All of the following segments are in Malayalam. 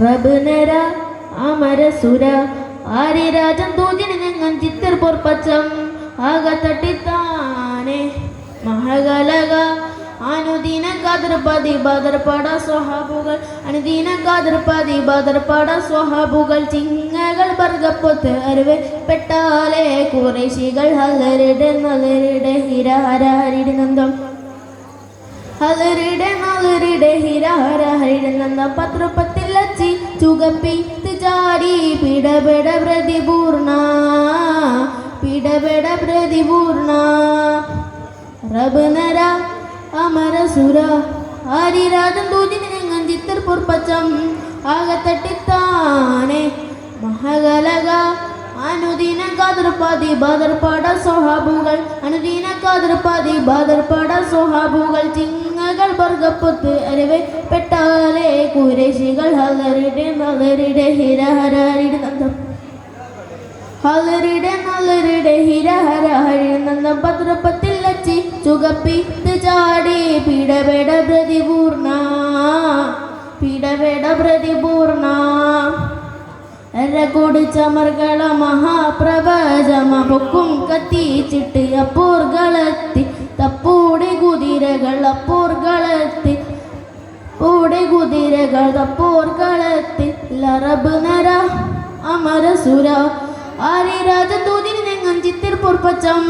റബ്നര അമരസുര ആര്യരാജൻ തൂജിന് ഞങ്ങൾ ചിത്തർ പൊർപ്പച്ചം ആകത്തട്ടിത്താനെ മഹകലക അനുദീന കാതൃപതി ബദർപട സ്വഹാബുകൾ അനുദീന കാതൃപതി ബദർപട സ്വഹാബുകൾ ചിങ്ങകൾ വർഗപ്പൊത്ത് അറിവ് പെട്ടാലേ കുറേശികൾ ഹലരുടെ നലരുടെ ഹിരഹരഹരിടെ നന്ദം. ഹലരുടെ നളരുടെ ഹിരഹരഹരിടി പത്രപ്പത്തിൽ അച്ചി ചുകപ്പി ചാടി. പിടപെട പ്രതിപൂർണ പിടപെട പ്രതിപൂർണ. റബനര അമരസുര ആരിരാജൻ തൂജിന് ഞങ്ങൾ ചിത്തർ പൊർപ്പച്ചം. ആകത്തട്ടിത്താനെ മഹകലക അനുദിന കാതൃപാതി ബാദർപാട സ്വഹാബുകൾ. അനുദിന കാതൃപാതി ബാദർപാട സ്വഹാബുകൾ ചിങ്ങകൾ അറിവ് പെട്ടാലെ കുരശികൾ ഹലരുടെ നലരുടെ ഹിരഹരയുടെ നന്ദം. ഹലരുടെ നല്ലരുടെ ഹിരഹരാരി നന്ദം. പത്രപ്പത്തിൽ അച്ചി ചുകപ്പിത്ത് ചാടി പിടപെട പ്രതിപൂർണ പിടപെട പ്രതിപൂർണ. എരകൊട് ചമർകള മഹാപ്രവചമ പൊക്കും കുതിരകൾ അപ്പൂർകളെത്തി. ഓടെ കുതിരകൾ തപ്പോർകളെത്തി ലറബ് നര അമരസുര ആരി രാജതൂതിന് ഞങ്ങൾ ചിത്തിർ പൊർപ്പച്ചം.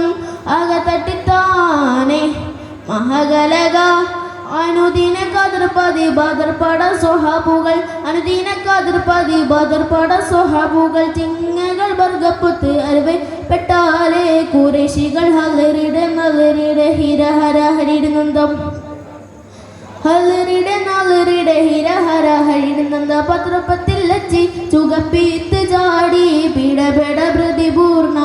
ആക തട്ടിത്താനെ മഹകലക അനുദിന കാതിർപ്പതി ബാദർപാട സ്വഹാബുകൾ. അനുദിന കാതിർപ്പതി ബാദർപാട സ്വഹാബുകൾ. ചിങ്ങകൾ വർഗപ്പുത്ത് അറിവ് പെട്ടാലേ കുറേശികൾ ഹലരിടെ ഹരിയുടെ നന്ദം ഹലരിടെ നലരിടെ ഹിരഹര ഹരിയുടെ നന്ദ പത്രപ്പത്തിൽ അച്ചി ചുകപ്പീത്ത് ചാടി. പിടപെട പ്രതിപൂർണ